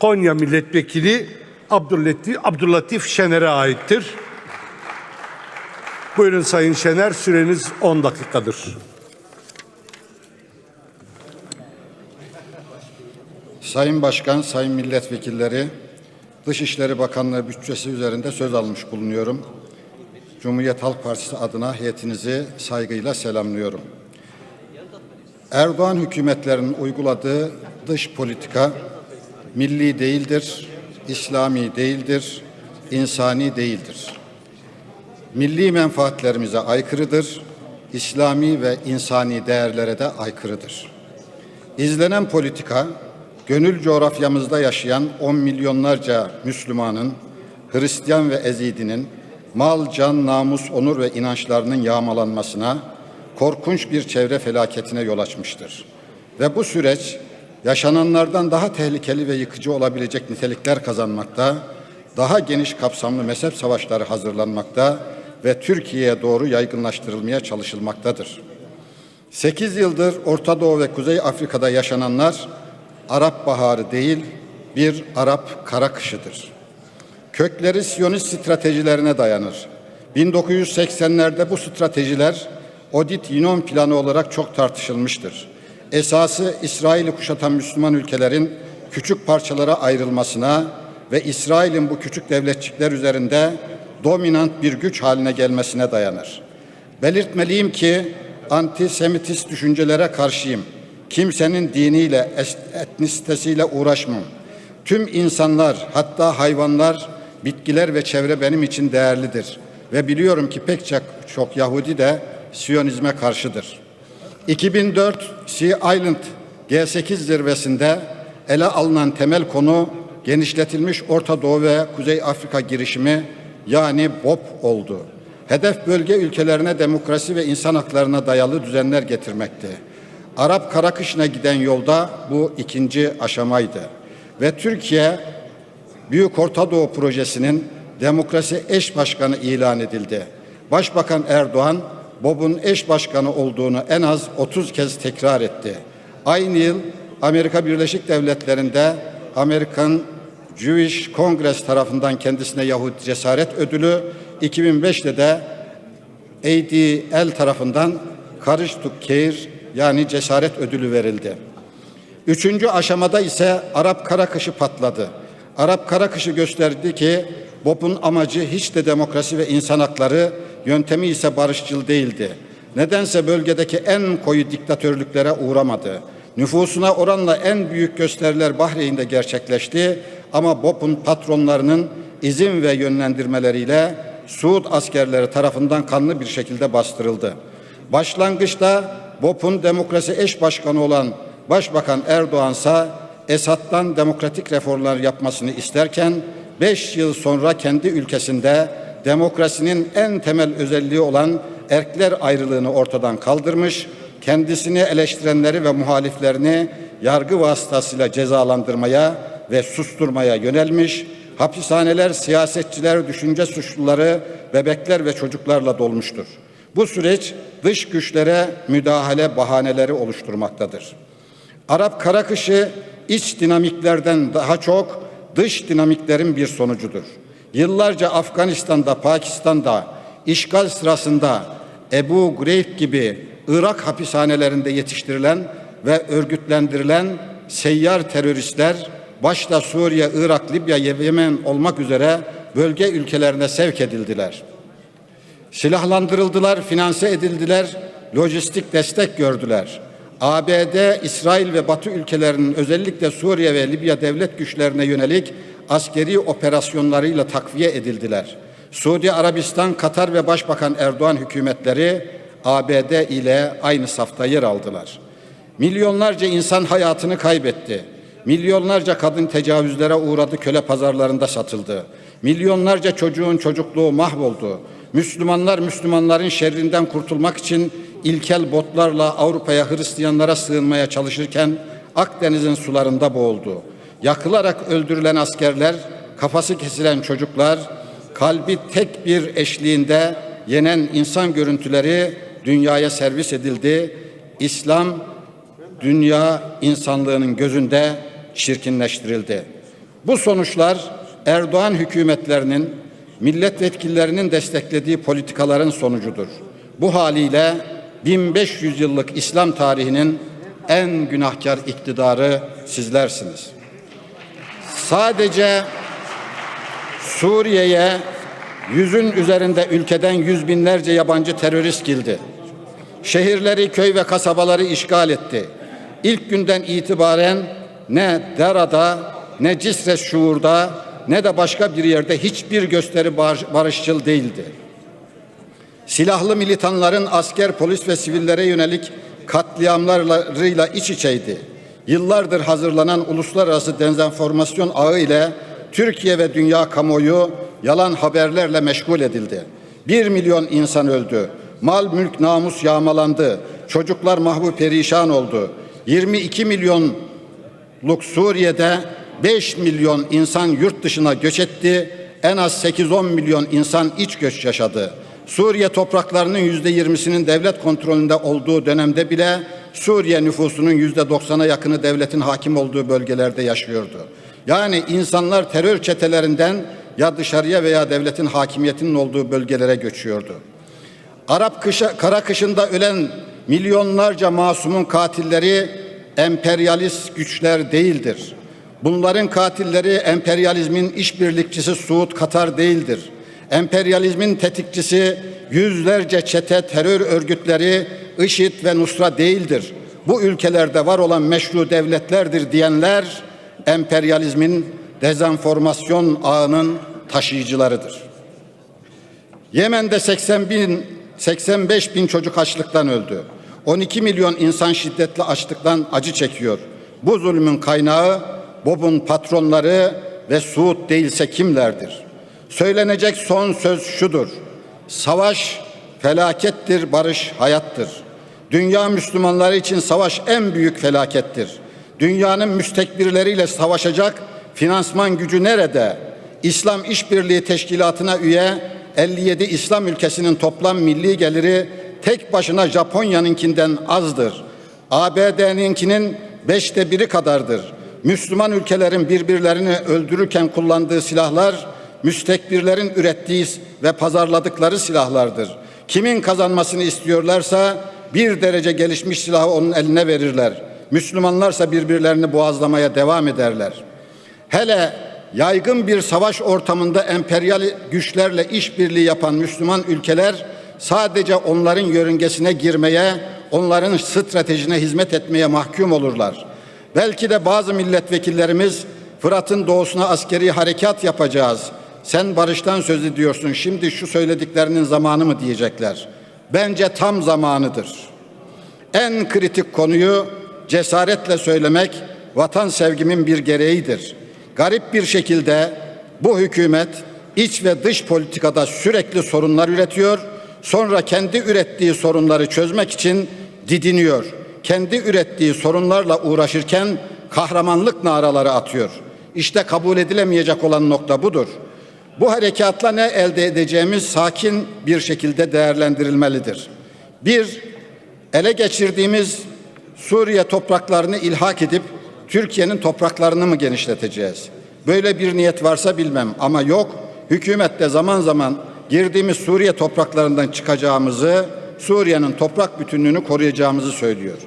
Konya Milletvekili Abdüllatif, Abdüllatif Şener'e aittir. Buyurun Sayın Şener, süreniz 10 dakikadır. Sayın Başkan, Sayın Milletvekilleri, Dışişleri Bakanlığı bütçesi üzerinde söz almış bulunuyorum. Cumhuriyet Halk Partisi adına heyetinizi saygıyla selamlıyorum. Erdoğan hükümetlerinin uyguladığı dış politika milli değildir, İslami değildir, insani değildir. Milli menfaatlerimize aykırıdır, İslami ve insani değerlere de aykırıdır. İzlenen politika, gönül coğrafyamızda yaşayan on milyonlarca Müslümanın, Hristiyan ve Ezidinin mal, can, namus, onur ve inançlarının yağmalanmasına, korkunç bir çevre felaketine yol açmıştır. Ve bu süreç yaşananlardan daha tehlikeli ve yıkıcı olabilecek nitelikler kazanmakta, daha geniş kapsamlı mezhep savaşları hazırlanmakta ve Türkiye'ye doğru yaygınlaştırılmaya çalışılmaktadır. 8 yıldır Orta Doğu ve Kuzey Afrika'da yaşananlar Arap Baharı değil, bir Arap kara kışıdır. Kökleri Siyonist stratejilerine dayanır. 1980'lerde bu stratejiler Odit Yinon planı olarak çok tartışılmıştır. Esası İsrail'i kuşatan Müslüman ülkelerin küçük parçalara ayrılmasına ve İsrail'in bu küçük devletçikler üzerinde dominant bir güç haline gelmesine dayanır. Belirtmeliyim ki antisemitist düşüncelere karşıyım. Kimsenin diniyle, etnisitesiyle uğraşmam. Tüm insanlar, hatta hayvanlar, bitkiler ve çevre benim için değerlidir. Ve biliyorum ki pek çok, Yahudi de Siyonizme karşıdır. 2004 Sea Island G8 zirvesinde ele alınan temel konu genişletilmiş Orta Doğu ve Kuzey Afrika girişimi yani BOP oldu. Hedef bölge ülkelerine demokrasi ve insan haklarına dayalı düzenler getirmekti. Arap Karakışı'na giden yolda bu ikinci aşamaydı. Ve Türkiye Büyük Orta Doğu Projesi'nin demokrasi eş başkanı ilan edildi. Başbakan Erdoğan, BOB'un eş başkanı olduğunu en az 30 kez tekrar etti. Aynı yıl Amerika Birleşik Devletleri'nde Amerikan Jewish Congress tarafından kendisine Yahudi Cesaret Ödülü, 2005'te de ADL tarafından to Care yani cesaret ödülü verildi. Üçüncü aşamada ise Arap Karakışı patladı. Arap Karakışı gösterdi ki BOP'un amacı hiç de demokrasi ve insan hakları, yöntemi ise barışçıl değildi. Nedense bölgedeki en koyu diktatörlüklere uğramadı. Nüfusuna oranla en büyük gösteriler Bahreyn'de gerçekleşti ama BOP'un patronlarının izin ve yönlendirmeleriyle Suud askerleri tarafından kanlı bir şekilde bastırıldı. Başlangıçta BOP'un demokrasi eş başkanı olan Başbakan Erdoğan ise Esad'dan demokratik reformlar yapmasını isterken 5 yıl sonra kendi ülkesinde demokrasinin en temel özelliği olan erkler ayrılığını ortadan kaldırmış, kendisini eleştirenleri ve muhaliflerini yargı vasıtasıyla cezalandırmaya ve susturmaya yönelmiş, hapishaneler siyasetçiler, düşünce suçluları, bebekler ve çocuklarla dolmuştur. Bu süreç dış güçlere müdahale bahaneleri oluşturmaktadır. Arap Karakışı iç dinamiklerden daha çok dış dinamiklerin bir sonucudur. Yıllarca Afganistan'da, Pakistan'da işgal sırasında Ebu Greyb gibi Irak hapishanelerinde yetiştirilen ve örgütlendirilen seyyar teröristler başta Suriye, Irak, Libya, Yemen olmak üzere bölge ülkelerine sevk edildiler. Silahlandırıldılar, finanse edildiler, lojistik destek gördüler. ABD, İsrail ve Batı ülkelerinin özellikle Suriye ve Libya devlet güçlerine yönelik askeri operasyonlarıyla takviye edildiler. Suudi Arabistan, Katar ve Başbakan Erdoğan hükümetleri ABD ile aynı safta yer aldılar. Milyonlarca insan hayatını kaybetti. Milyonlarca kadın tecavüzlere uğradı, köle pazarlarında satıldı. Milyonlarca çocuğun çocukluğu mahvoldu. Müslümanlar Müslümanların şerrinden kurtulmak için ilkel botlarla Avrupa'ya Hristiyanlara sığınmaya çalışırken Akdeniz'in sularında boğuldu. Yakılarak öldürülen askerler, kafası kesilen çocuklar, kalbi tek bir eşliğinde yenen insan görüntüleri dünyaya servis edildi. İslam dünya insanlığının gözünde çirkinleştirildi. Bu sonuçlar Erdoğan hükümetlerinin milletvekillerinin desteklediği politikaların sonucudur. Bu haliyle 1500 yıllık İslam tarihinin en günahkar iktidarı sizlersiniz. Sadece Suriye'ye yüzün üzerinde ülkeden yüz binlerce yabancı terörist girdi. Şehirleri, köy ve kasabaları işgal etti. İlk günden itibaren ne Dera'da, ne Cisre Şuur'da, ne de başka bir yerde hiçbir gösteri bar- barışçıl değildi. Silahlı militanların asker, polis ve sivillere yönelik katliamlarıyla iç içeydi. Yıllardır hazırlanan uluslararası dezenformasyon ağı ile Türkiye ve dünya kamuoyu yalan haberlerle meşgul edildi. Bir milyon insan öldü. Mal, mülk, namus yağmalandı. Çocuklar mahvu perişan oldu. 22 milyon Luk Suriye'de 5 milyon insan yurt dışına göç etti. En az 8-10 milyon insan iç göç yaşadı. Suriye topraklarının yüzde yirmisinin devlet kontrolünde olduğu dönemde bile Suriye nüfusunun yüzde doksana yakını devletin hakim olduğu bölgelerde yaşıyordu. Yani insanlar terör çetelerinden ya dışarıya veya devletin hakimiyetinin olduğu bölgelere göçüyordu. Arap kışa, kara kışında ölen milyonlarca masumun katilleri emperyalist güçler değildir. Bunların katilleri emperyalizmin işbirlikçisi Suud Katar değildir. Emperyalizmin tetikçisi yüzlerce çete terör örgütleri IŞİD ve Nusra değildir. Bu ülkelerde var olan meşru devletlerdir diyenler emperyalizmin dezenformasyon ağının taşıyıcılarıdır. Yemen'de 80 bin, 85 bin çocuk açlıktan öldü. 12 milyon insan şiddetli açlıktan acı çekiyor. Bu zulmün kaynağı Bob'un patronları ve Suud değilse kimlerdir? Söylenecek son söz şudur. Savaş felakettir, barış hayattır. Dünya Müslümanları için savaş en büyük felakettir. Dünyanın müstekbirleriyle savaşacak finansman gücü nerede? İslam İşbirliği Teşkilatı'na üye 57 İslam ülkesinin toplam milli geliri tek başına Japonya'nınkinden azdır. ABD'ninkinin beşte biri kadardır. Müslüman ülkelerin birbirlerini öldürürken kullandığı silahlar müstekbirlerin ürettiği ve pazarladıkları silahlardır. Kimin kazanmasını istiyorlarsa bir derece gelişmiş silahı onun eline verirler. Müslümanlarsa birbirlerini boğazlamaya devam ederler. Hele yaygın bir savaş ortamında emperyal güçlerle işbirliği yapan Müslüman ülkeler sadece onların yörüngesine girmeye, onların stratejine hizmet etmeye mahkum olurlar. Belki de bazı milletvekillerimiz Fırat'ın doğusuna askeri harekat yapacağız. Sen barıştan söz ediyorsun. Şimdi şu söylediklerinin zamanı mı diyecekler. Bence tam zamanıdır. En kritik konuyu cesaretle söylemek vatan sevgimin bir gereğidir. Garip bir şekilde bu hükümet iç ve dış politikada sürekli sorunlar üretiyor. Sonra kendi ürettiği sorunları çözmek için didiniyor. Kendi ürettiği sorunlarla uğraşırken kahramanlık naraları atıyor. İşte kabul edilemeyecek olan nokta budur. Bu harekatla ne elde edeceğimiz sakin bir şekilde değerlendirilmelidir. Bir, ele geçirdiğimiz Suriye topraklarını ilhak edip Türkiye'nin topraklarını mı genişleteceğiz? Böyle bir niyet varsa bilmem ama yok. Hükümet de zaman zaman girdiğimiz Suriye topraklarından çıkacağımızı, Suriye'nin toprak bütünlüğünü koruyacağımızı söylüyor.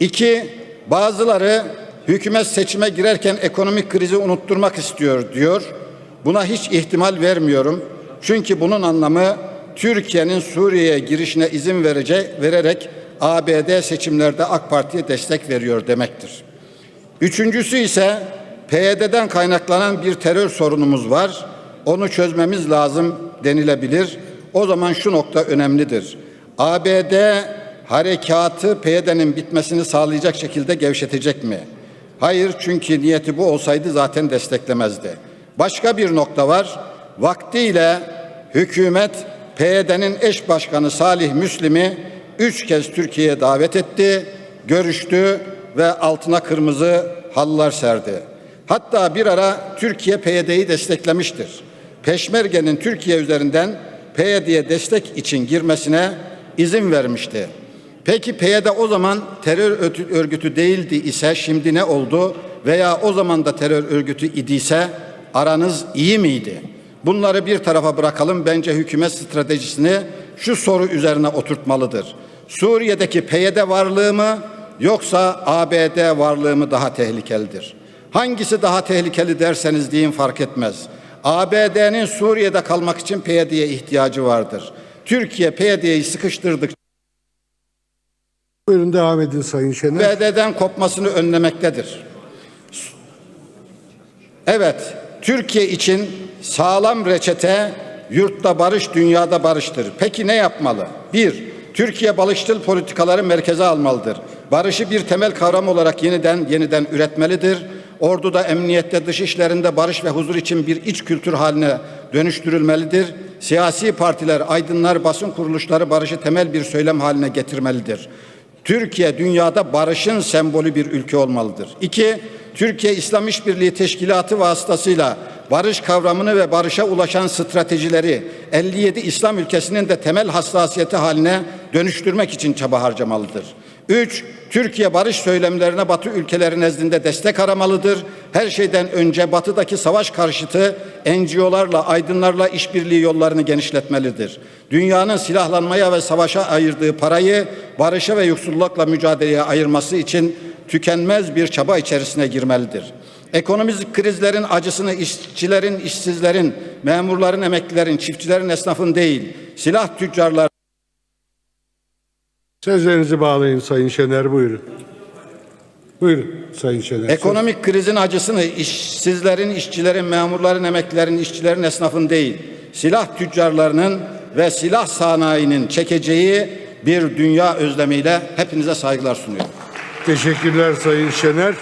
İki, bazıları hükümet seçime girerken ekonomik krizi unutturmak istiyor diyor. Buna hiç ihtimal vermiyorum. Çünkü bunun anlamı Türkiye'nin Suriye'ye girişine izin verecek, vererek ABD seçimlerde AK Parti'ye destek veriyor demektir. Üçüncüsü ise PYD'den kaynaklanan bir terör sorunumuz var. Onu çözmemiz lazım denilebilir. O zaman şu nokta önemlidir. ABD harekatı PYD'nin bitmesini sağlayacak şekilde gevşetecek mi? Hayır çünkü niyeti bu olsaydı zaten desteklemezdi. Başka bir nokta var. Vaktiyle hükümet PYD'nin eş başkanı Salih Müslim'i üç kez Türkiye'ye davet etti, görüştü ve altına kırmızı halılar serdi. Hatta bir ara Türkiye PYD'yi desteklemiştir. Peşmerge'nin Türkiye üzerinden PYD'ye destek için girmesine izin vermişti. Peki PYD o zaman terör örgütü değildi ise şimdi ne oldu? veya o zaman da terör örgütü idiyse aranız iyi miydi? Bunları bir tarafa bırakalım. Bence hükümet stratejisini şu soru üzerine oturtmalıdır. Suriye'deki PYD varlığı mı yoksa ABD varlığı mı daha tehlikelidir? Hangisi daha tehlikeli derseniz deyin fark etmez. ABD'nin Suriye'de kalmak için PYD'ye ihtiyacı vardır. Türkiye PYD'yi sıkıştırdık Buyurun devam edin Sayın Şener. PYD'den kopmasını önlemektedir. Evet, Türkiye için sağlam reçete yurtta barış, dünyada barıştır. Peki ne yapmalı? Bir, Türkiye barışçıl politikaları merkeze almalıdır. Barışı bir temel kavram olarak yeniden yeniden üretmelidir. Orduda, emniyette, dış işlerinde barış ve huzur için bir iç kültür haline dönüştürülmelidir. Siyasi partiler, aydınlar, basın kuruluşları barışı temel bir söylem haline getirmelidir. Türkiye dünyada barışın sembolü bir ülke olmalıdır. İki, Türkiye İslam İşbirliği Teşkilatı vasıtasıyla barış kavramını ve barışa ulaşan stratejileri 57 İslam ülkesinin de temel hassasiyeti haline dönüştürmek için çaba harcamalıdır. Üç, Türkiye barış söylemlerine Batı ülkeleri nezdinde destek aramalıdır. Her şeyden önce Batı'daki savaş karşıtı NGO'larla, aydınlarla işbirliği yollarını genişletmelidir. Dünyanın silahlanmaya ve savaşa ayırdığı parayı barışa ve yoksullukla mücadeleye ayırması için tükenmez bir çaba içerisine girmelidir. Ekonomik krizlerin acısını işçilerin, işsizlerin, memurların, emeklilerin, çiftçilerin, esnafın değil, silah tüccarlar Sözlerinizi bağlayın Sayın Şener buyurun. Buyurun Sayın Şener. Ekonomik krizin acısını işsizlerin, işçilerin, memurların, emeklilerin, işçilerin, esnafın değil, silah tüccarlarının ve silah sanayinin çekeceği bir dünya özlemiyle hepinize saygılar sunuyorum. Teşekkürler Sayın Şener.